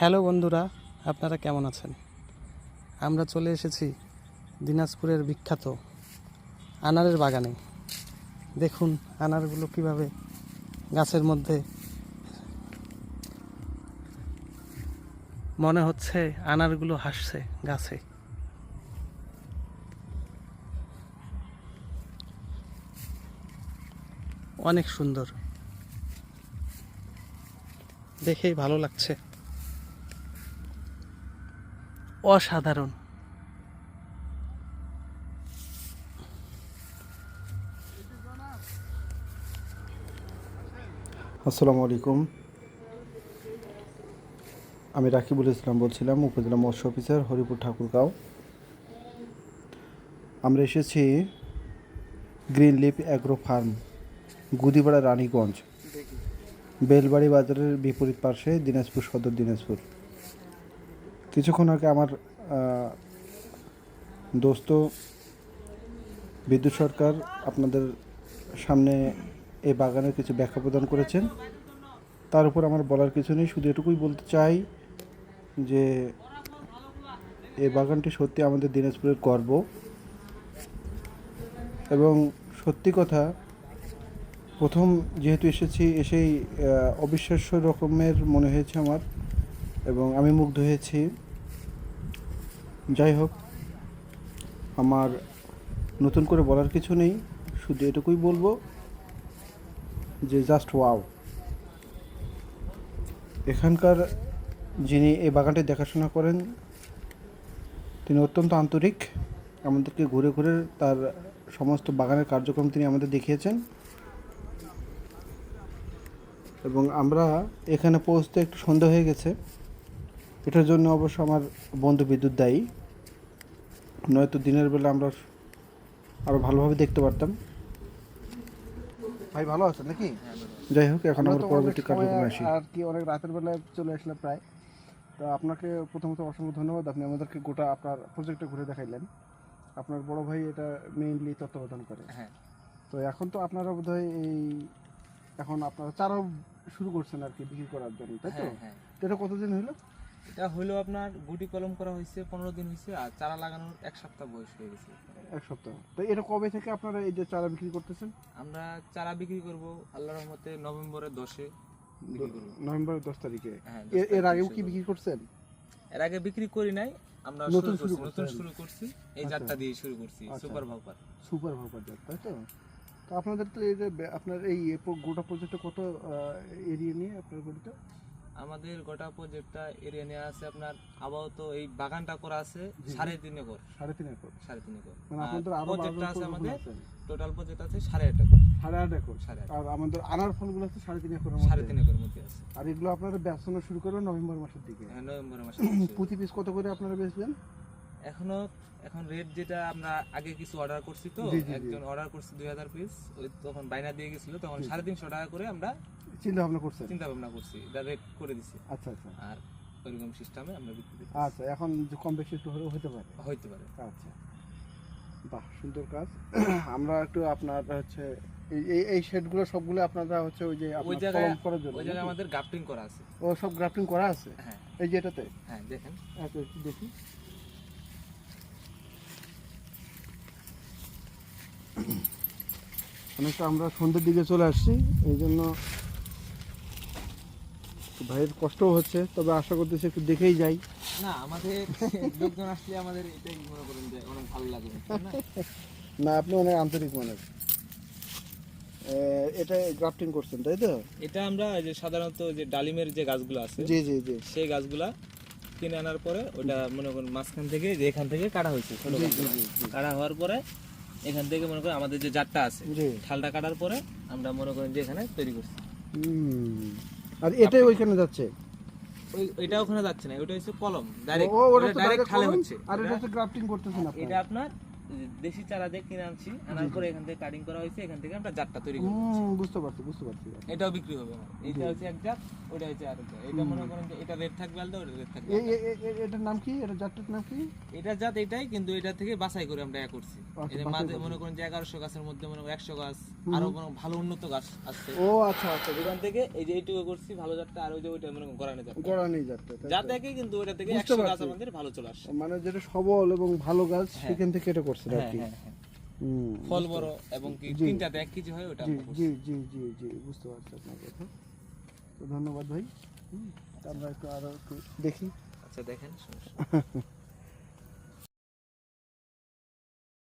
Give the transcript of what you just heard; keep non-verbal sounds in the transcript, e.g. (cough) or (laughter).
Hello বন্ধুরা, আপনারা কেমন আছেন? আমরা চলে এসেছি দিনাজপুরের বিখ্যাত আনারের বাগানে। দেখুন আনারগুলো কীভাবে গাছের মধ্যে মনে হচ্ছে আনারগুলো হাসছে গাছে। অনেক সুন্দর। দেখেই ভালো লাগছে। অসাধারণ। আসসালামু আলাইকুম। আমি রাকিবুল ইসলাম বলছিলাম, উপজেলা মৎস্য অফিসার, হরিপুর ঠাকুরগাঁও। আমরা এসেছি green leap agro farm Gudipara Raniganj. Belbari বাজারের বিপরীত পাশে দিনাজপুর সদর দিনাজপুর। কিছুক্ষণ আগে আমার দোস্ত বিদ্যুৎ সরকার আপনাদের সামনে এই বাগানের কিছু ব্যাখ্যা প্রদান করেছেন। তার উপর আমার বলার কিছু নেই, শুধু এটুকুই বলতে চাই যে এই বাগানটি সত্যি আমাদের দিনাজপুরের গর্ব। এবং সত্যি কথা, প্রথম যেহেতু এসেছি, এসেই অবিশ্বাস্য রকমের মনে হয়েছে আমার। এবং আমি মুগ্ধ হয়েছি। যাই হোক, আমার নতুন করে বলার কিছু নেই, শুধু এটুকুই বলব যে জাস্ট ওয়াও এখানকার যিনি এই বাগানটি দেখাশোনা করেন, তিনি অত্যন্ত আন্তরিক। আমাদেরকে ঘুরে ঘুরে তার সমস্ত বাগানের কার্যক্রম তিনি আমাদের দেখিয়েছেন। এবং আমরা এখানে পৌঁছতে একটু সন্ধ্যা হয়ে গেছে। এটার জন্য অবশ্য আমার বন্ধু বিদ্যুৎ দায়ী। নয়তো দিনের বেলা আমরা আরও ভালোভাবে দেখতে পারতাম। ভাই ভালো আছেন নাকি? যাই হোক এখন আমরা পরবর্তী কার্যক্রমে আসি। আর কি অনেক রাতের বেলায় চলে আসলাম প্রায়। তো আপনাকে প্রথমত অসংখ্য ধন্যবাদ। আপনি আমাদেরকে গোটা আপনার প্রজেক্টটা ঘুরে দেখাইলেন। আপনার বড় ভাই এটা মেইনলি তত্ত্বাবধান করে। হ্যাঁ। তো এখন তো আপনারা বোধহয় এই এখন আপনারা চারাও শুরু করছেন আর কি বিক্রি করার জন্য তাই তো? হ্যাঁ হ্যাঁ। তো এটা কতদিন হলো? এটা হইল আপনার গুটি কলম করা হয়েছে পনেরো দিন হয়েছে আর চারা লাগানোর এক সপ্তাহ বয়স হয়ে গেছে। এক সপ্তাহ। তো এটা কবে থেকে আপনারা এই যে চারা বিক্রি করতেছেন? আমরা চারা বিক্রি করব আল্লাহর রহমতে নভেম্বরের দশে নভেম্বরের দশ তারিখে? হ্যাঁ এর আগেও কি বিক্রি করছেন? এর আগে বিক্রি করি নাই আমরা নতুন শুরু নতুন শুরু করছি এই আচ্ছা। যাত্রা দিয়ে শুরু করছি আচ্ছা। সুপার ভাউপার। সুপার ভাপার জাত তাই তো? তো আপনাদের তো এই যে আপনার এই গোটা প্রজেক্টে কত এরিয়া নিয়ে আপনার গোটা আমাদের গোটা প্রজেক্টটা এরিয়া নিয়ে আছে আপনার আপাতত এই বাগানটা করা আছে সাড়ে তিন একর। সাড়ে তিন একর। সাড়ে তিন একর। মানে আর আপনাদের আরও প্রজেক্টটা আছে আমাদের টোটাল প্রজেক্ট আছে সাড়ে আট একর। সাড়ে আট একর। সাড়ে আর আমাদের আনার ফলগুলো আছে সাড়ে তিন একর সাড়ে তিন একর মধ্যে আছে। আর এগুলো আপনারা বেচানো শুরু করবেন নভেম্বর মাসের দিকে। হ্যাঁ, নভেম্বর মাসে (coughs) প্রতি পিস কত করে আপনারা বেচবেন? এখনও এখন রেট যেটা আমরা আগে কিছু অর্ডার করছি তো। একজন অর্ডার করছে দুই হাজার পিস ওই তখন বাইনা দিয়ে গেছিল তখন। সাড়ে তিনশো টাকা করে আমরা চিন্তা ভাবনা করছেন? চিন্তা ভাবনা করছি এটা রেট করে দিছি। আচ্ছা আচ্ছা। আর ওইরকম সিস্টেমে আমরা বিক্রি দিচ্ছি আচ্ছা এখন কম বেশি একটু হলেও হতে পারে? হইতে পারে। আচ্ছা। বাহ সুন্দর কাজ। (clears throat) আমরা একটু আপনার হচ্ছে এই এই শেডগুলো সবগুলো আপনারা হচ্ছে ওই যে ওই জায়গায় করার জন্য ওই জায়গায় আমাদের গ্রাফটিং করা আছে। ও সব গ্রাফটিং করা আছে? হ্যাঁ। এই যে এটাতে? হ্যাঁ দেখেন। আচ্ছা একটু দেখি। অনেকটা আমরা সন্ধ্যের দিকে চলে আসছি এই জন্য ভাইয়ের কষ্টও হচ্ছে তবে আশা করতেছি একটু দেখেই যাই। না আমাদের লোকজন আসলে আমাদের এটাই মনে করেন যে অনেক ভালো লাগে না? আপনি অনেক আন্তরিক মানুষ এ, এটা গ্রাফটিং করছেন তাই তো? এটা আমরা যে সাধারণত যে ডালিমের যে গাছগুলো আছে জি জি জি। সেই গাছগুলা কিনে আনার পরে ওটা মনে করেন মাঝখান থেকে যে এখান থেকে কাটা হয়েছে। কাটা হওয়ার পরে এখান থেকে মনে করেন আমাদের যে জাতটা আছে ঠালটা কাটার পরে আমরা মনে করেন যে এখানে তৈরি করছি। আর এটাই ওইখানে যাচ্ছে? ওই এটা ওখানে যাচ্ছে না ওটা হচ্ছে কলম। ডাইরেক্ট ও ওটা ডাইরেক্ট ঠালে হচ্ছে। আর এটা- হচ্ছে গ্রাফটিং করতেছেন আপনি এটা আপনার দেশি চারা দিয়ে কিনে আনছি। আনার পরে এখান থেকে কাটিং করা হয়েছে এখান থেকে আমরা জাতটা তৈরি করি বুঝতে পারছি বুঝতে পারছি। এটাও বিক্রি হবে। এটা হচ্ছে এক জাত ওটা হচ্ছে জাত। এটা মনে করেন যে এটা রেড থাকবে আলাদা ওটা রেড থাকবে। এটার নাম কি? এটা জাতটার নাম কি? এটা জাত এটাই কিন্তু এটা থেকে বাছাই করে আমরা ইয়া করছি। আচ্ছা, এর মাঝে মনে করেন যে এগারোশো গাছের মধ্যে মনে করেন একশো গাছ আরও ভালো উন্নত গাছ আছে। ও আচ্ছা আচ্ছা। এখান থেকে এই যে এইটুকু করছি ভালো জাতটা আর ওই যে ওইটা মনে করেন গড়ানো জাত গড়া নেই জাতটা জাত একই কিন্তু ওইটা থেকে বুঝতে একশো গাছ আমাদের ভালো চলে আসে। মানে যেটা সবল এবং ভালো গাছ সেখান থেকে এটা করছেন আর হ্যাঁ কি ফল বড় এবং কি। তিনটাতে এক কেজি হয় ওটা জি জি জি জি বুঝতে পারছি আপনার কথা। তো ধন্যবাদ ভাই। হুম, আমরা একটু আরও একটু দেখি। আচ্ছা দেখেন। (laughs)